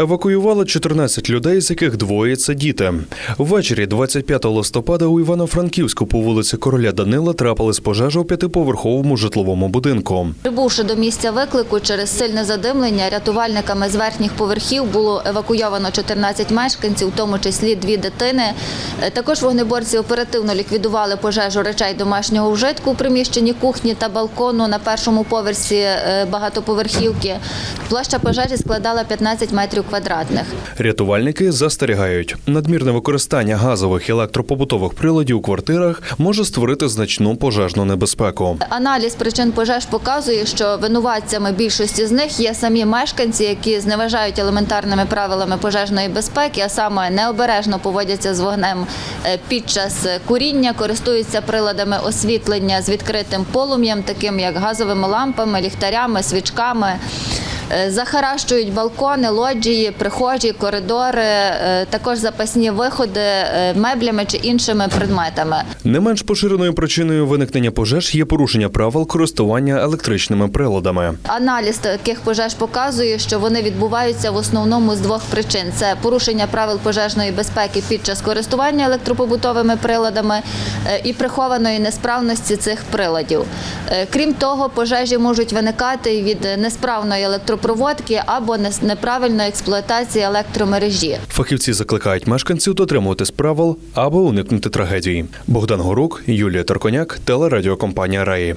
Евакуювали 14 людей, з яких двоє це діти. Ввечері 25 листопада у Івано-Франківську по вулиці Короля Данила трапилась пожежа у п'ятиповерховому житловому будинку. Прибувши до місця виклику через сильне задимлення, рятувальниками з верхніх поверхів було евакуйовано 14 мешканців, у тому числі дві дитини. Е, Також вогнеборці оперативно ліквідували пожежу речей домашнього вжитку у приміщенні кухні та балкону на першому поверсі е, багатоповерхівки. Площа пожежі складала 15 метрів квадратних. Рятувальники застерігають, надмірне використання газових і електропобутових приладів у квартирах може створити значну пожежну небезпеку. Аналіз причин пожеж показує, що винуватцями більшості з них є самі мешканці, які зневажають елементарними правилами пожежної безпеки, а саме необережно поводяться з вогнем е, під час куріння, користуються приладами освітлення з відкритим полум'ям, таким як газовими лампами, ліхтарями, свічками. Е, Захаращують балкони, лоджії, прихожі, коридори, е, також запасні виходи е, меблями чи іншими предметами. Не менш поширеною причиною виникнення пожеж є порушення правил користування електричними приладами. Аналіз таких пожеж показує, що вони відбуваються в основному з двох причин: це порушення правил пожежної безпеки під час користування електропобутовими приладами і прихованої несправності цих приладів. Крім того, пожежі можуть виникати від несправної електропроводки або неправильної експлуатації електромережі. Фахівці закликають мешканців дотримуватись правил, або уникнути трагедії. Богдан Горук, Юлія Тарконяк, телерадіокомпанія Раї.